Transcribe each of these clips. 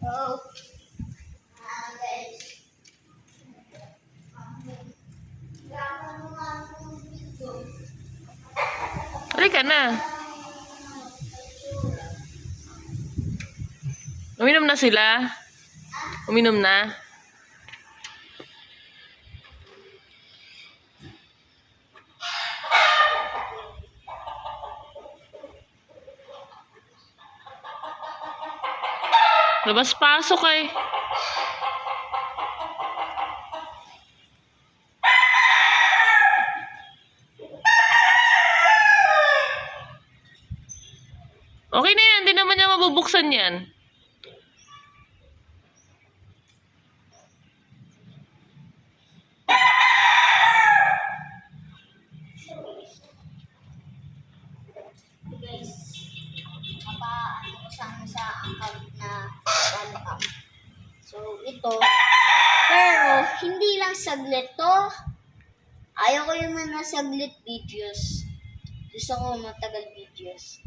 Guys. Halika na. Uminom na sila? Uminom na? Labas pasok eh. Okay na yan, hindi naman niya mabubuksan yan. guys, mapa ano ko sa sa account na webcam. So, ito. Pero, hindi lang saglit to. Ayaw ko yung mga saglit videos. Gusto ko matagal videos.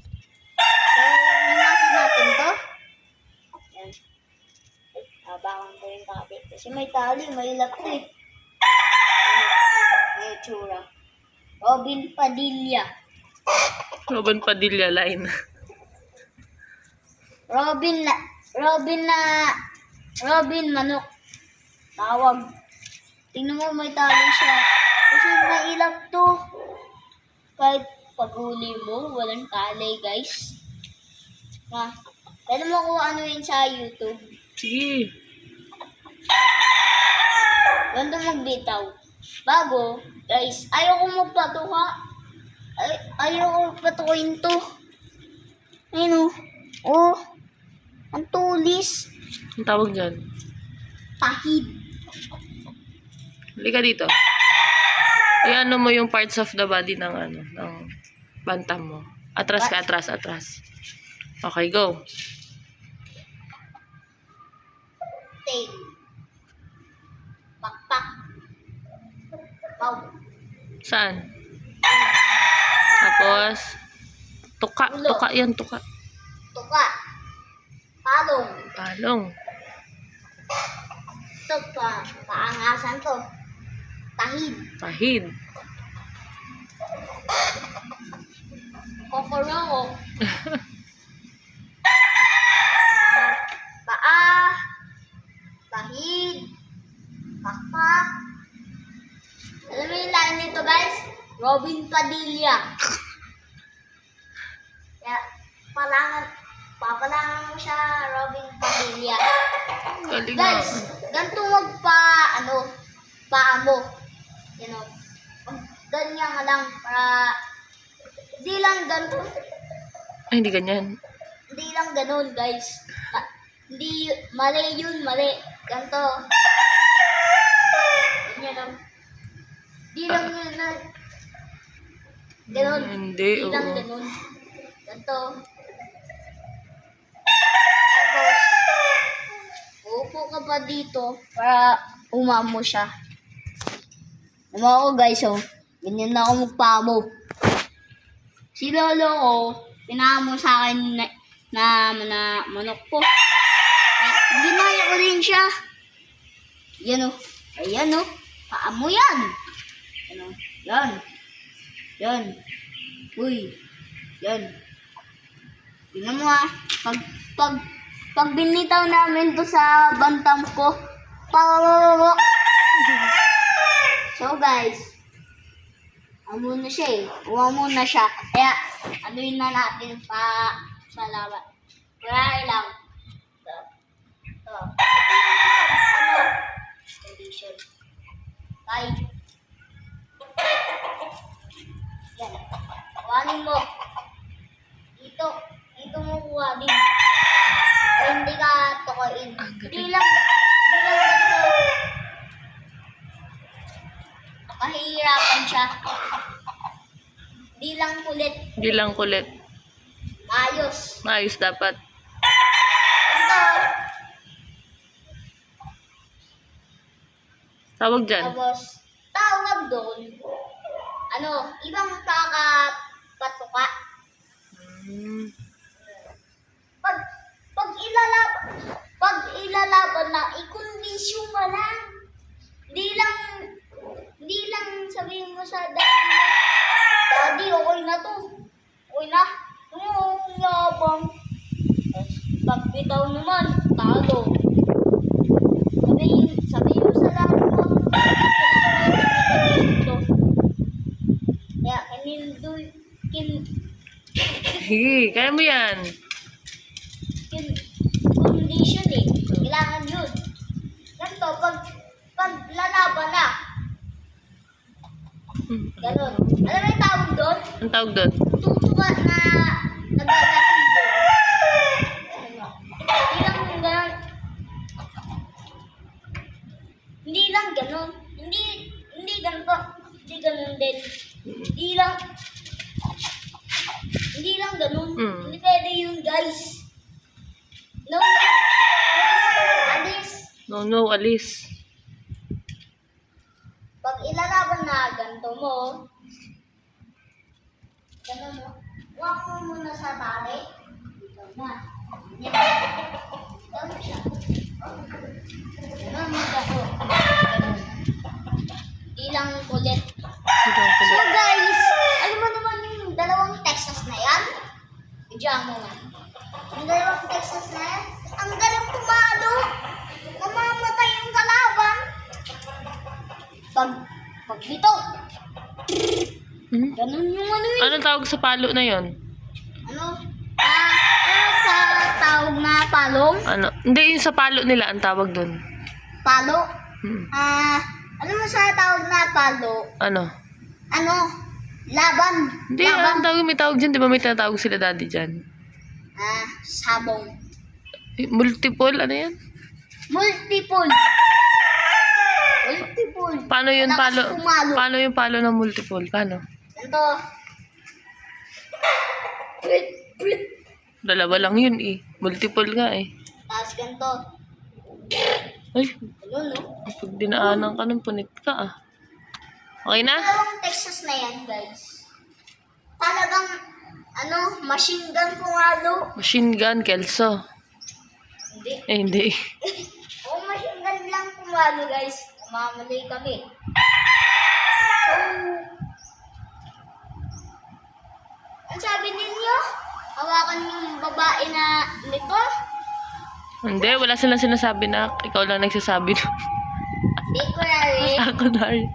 So, minasin natin to. Yan. Ay, habakan ko yung kabit. Kasi may tali, may ilap to eh. May tsura. Robin Padilla. Robin Padilla line. Robin na, Robin na, Robin manok. Tawag. Tingnan mo may tali siya. Kasi mailap to. Kahit paghuli mo, walang tali guys. Ha? Pwede mo kung ano yun sa YouTube. Sige. Ganda magbitaw. Bago, guys, ayaw ko magpatuka. Ay, ayaw ko to. Ayun oh. Oh. Ang tulis. Ang tawag dyan. Tahid. Halika dito. Ay, ano mo yung parts of the body ng ano, ng bantam mo. Atras ka, atras, atras. Okay, go. tail, pakpak, pau, Saan? Tapos, tuka, Ulo. tuka yan, tuka. tuka, palong, Palong. ito pa, paangasan to, tahid, Tahid. kokoroko, paa, tahid, pakpak, alam mo yung line nito guys? Robin Padilla. Kaya, palangan, papalangan mo siya, Robin Padilla. Galing. Guys, ganito magpa, ano, paa mo. You know, ganyan ka lang para, hindi lang ganito, Ay, hindi ganyan. hindi lang ganun, guys. Ma- hindi, mali yun, mali. Ganito. Ganyan lang. Hindi lang yun na, ganun. Hindi, lang oo. ganun. Ganito. Tapos, uupo ka pa dito para umamo siya. Umamo ko guys, oh. Ganyan na ako magpamo. Si lolo ko, pinamo sa akin na, na, na manok po. Eh, ginaya ko rin siya. Yan oh. Ayan oh. Paamo yan. Ano? Yan. Yan. Uy. Yan. Tingnan mo ah. Pag, pag, pag binitaw namin to sa bantam ko, pawawawawak. So guys, amo na siya eh. Uwa muna siya. Kaya, yun na natin pa sa laban. Try lang. Ito. Ito. Ano? Condition. Tay. Yan. Kuhanin mo. Dito. Dito mo kuhanin. O hindi ka tukoin. Ang galing. Di lang. Di lang ganito. Mahihirapan siya. Di lang kulit. Hindi lang kulit. Ayos. Maayos dapat. Ito. Tawag dyan. Tapos, tawag doon. Ano, ibang kakapatuka. Hmm. Pag, pag ilalab, pag sa daddy. Daddy, okay na to. Okay na. Ano yung yabang. Tapos, pag naman, talo. Sabihin, sabihin mo sa daddy mo. Kaya, kinindul, kin... Hey, kaya mo yan. Ganun. Alam mo yung tawag doon? Ang tawag doon? tutuwa na naglalaki doon. Hindi lang ganun. Hindi lang ganun. Hindi, hindi ganito. Hindi ganun din. Hindi lang, hindi lang ganun. Mm. Hindi pwede yun, guys. No, no. Alis. No, no, alis. Pag ilalaban na ganito mo, ganun mo, huwag mo muna sa tali. Ikaw na. Yan. Ganun siya. Ganun mo ako. Ganun. Di lang kulit. Sige, ang So guys, alam mo naman yung dalawang Texas na yan? Diyan mo nga. Yung dalawang Texas na yan, ang galing pumalo. Mamamatay yung kalaban. Pag, pag dito, Hmm? ganun yung ano eh. Anong tawag sa palo na yon? Ano? Ah, ano sa tawag na palong? Ano? Hindi, yung sa palo nila, ang tawag doon. Palo? Hmm. Ah, ano mo sa tawag na palo? Ano? Ano? Laban. Hindi, Laban. ang tawag, may tawag dyan. Di ba may tinatawag sila daddy dyan? Ah, sabong. Multiple, ano yan? Multiple. Multiple. Paano yun palo? pumalo. Paano yung palo ng multiple? Paano? Ganito. Prit, prit. Dalawa lang yun eh. Multiple nga eh. Tapos ganito. Ay, Ano, no? pag dinaanan ka ng punit ka ah. Okay na? Dalawang Texas na yan, guys. Talagang, ano, machine gun pumalo. Machine gun, Kelso. Hindi. Eh, hindi. Oo, machine gun lang pumalo, guys. Mamalay kami. So, ang sabi ninyo, hawakan yung babae na nito. Hindi, wala silang sinasabi na ikaw lang nagsasabi. Di ko na rin. Ako na rin.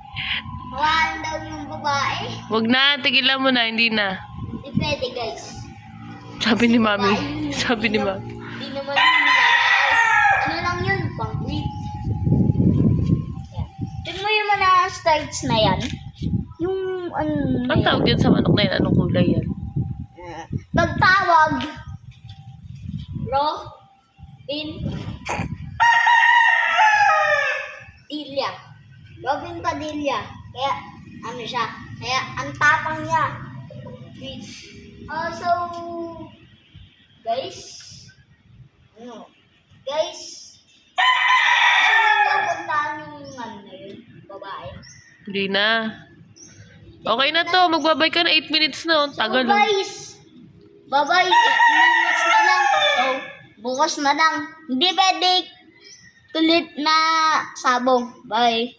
Hawakan daw yung babae. Wag na, tigilan mo na, hindi na. Di pwede, guys. Sabi ni mami. Sabi ni mami. Di naman yun lalaki. Ano lang yun? Pang-breed. Yan. Tignan mo stripes na yan. Yung ano na Ang yan. tawag yan sa manok na yan, anong kulay yan? Pagtawag. Ro. In. Ilya. Robin Padilla. Kaya, ano siya? Kaya, ang tapang niya. Uh, so, guys, ano, guys, gusto mo yung napuntahan yung ano na yun, babae. Hindi na. Okay na to, magbabay ka na 8 minutes na. oh. Tagal. So, oh. guys, bye-bye. 8 minutes na lang. So, bukas na lang. Hindi pwede tulit na sabong. Bye.